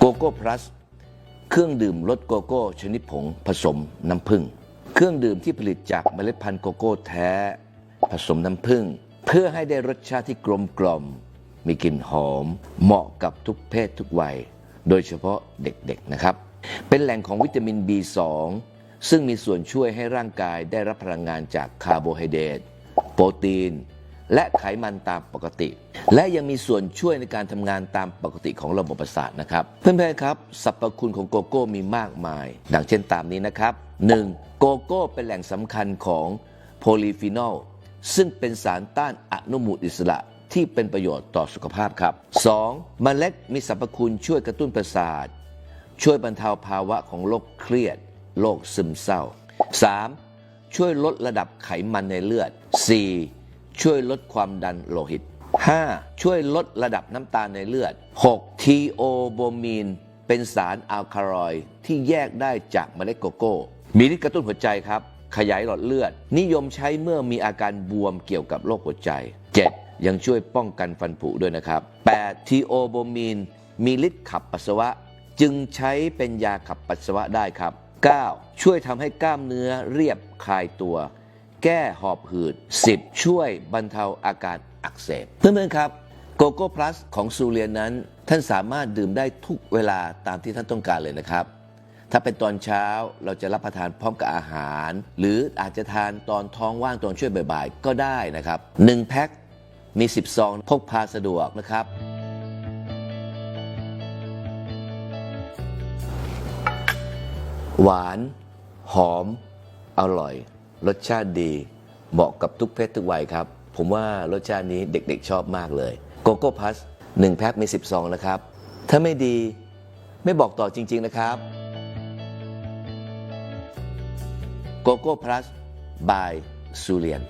โกโก้พลัสเครื่องดื่มรสโกโก้ชนิดผงผสมน้ำผึ้งเครื่องดื่มที่ผลิตจากเมล็ดพันธุ์โกโก้แท้ ผสมน้ำผึ้งเพื่อให้ได้รสชาติที่กลมกล่อม มีกลิ่นหอม เหมาะกับทุกเพศทุกวัย โดยเฉพาะเด็กๆนะครับ เป็นแหล่งของวิตามิน B2 ซึ่งมีส่วนช่วยให้ร่างกายได้รับพลังงานจากคาร์โบไฮเดรตโปรตีน และไขมันตามปกติ และยังมีส่วนช่วยในการทำงานตามปกติของระบบประสาทนะครับ เพื่อนๆครับสรรพคุณของโกโก้มีมากมาย ดังเช่นตามนี้นะครับ 1. โกโก้เป็นแหล่งสำคัญของโพลีฟีนอลซึ่งเป็นสารต้านอนุมูลอิสระที่เป็นประโยชน์ต่อสุขภาพครับ 2. เมล็ดมีสรรพคุณช่วยกระตุ้นประสาท ช่วยบรรเทาภาวะของโรคเครียดโรคซึมเศร้า 3. ช่วยลดระดับไขมันในเลือด 4. ช่วยลดความดันโลหิต 5. ช่วยลดระดับน้ำตาลในเลือด 6. ทีโอโบมีน เป็นสารอัลคาลอยที่แยกได้จากเมล็ดโกโก้ มีฤทธิ์กระตุ้นหัวใจครับ ขยายหลอดเลือด นิยมใช้เมื่อมีอาการบวมเกี่ยวกับโรคหัวใจ 7. ยังช่วยป้องกันฟันผุด้วยนะครับ 8. ทีโอโบมีน มีฤทธิ์ขับปัสสาวะ จึงใช้เป็นยาขับปัสสาวะได้ครับ 9. ช่วยทำให้กล้ามเนื้อเรียบคลายตัว แก้หอบหืด 10. ช่วยบรรเทาอาการอักเสบ เพื่อนๆครับโกโก้พลัสของซูเรียนนั้น ท่านสามารถดื่มได้ทุกเวลาตามที่ท่านต้องการเลยนะครับ ถ้าเป็นตอนเช้าเราจะรับประทานพร้อมกับอาหาร หรืออาจจะทานตอนท้องว่างตอนช่วยบ่ายๆ ก็ได้นะครับ1แพ็คมี 10 ซอง พกพาสะดวกนะครับ หวาน หอม อร่อย รสชาติดี เหมาะกับทุกเพศทุกวัยครับ ผมว่ารสชาตินี้เด็กๆชอบมากเลยโกโก้พัสหนึ่งแพ็คมี 10 ซองนะครับ ถ้าไม่ดีไม่บอกต่อจริง ๆนะครับโกโก้พลัสบายซูเลียน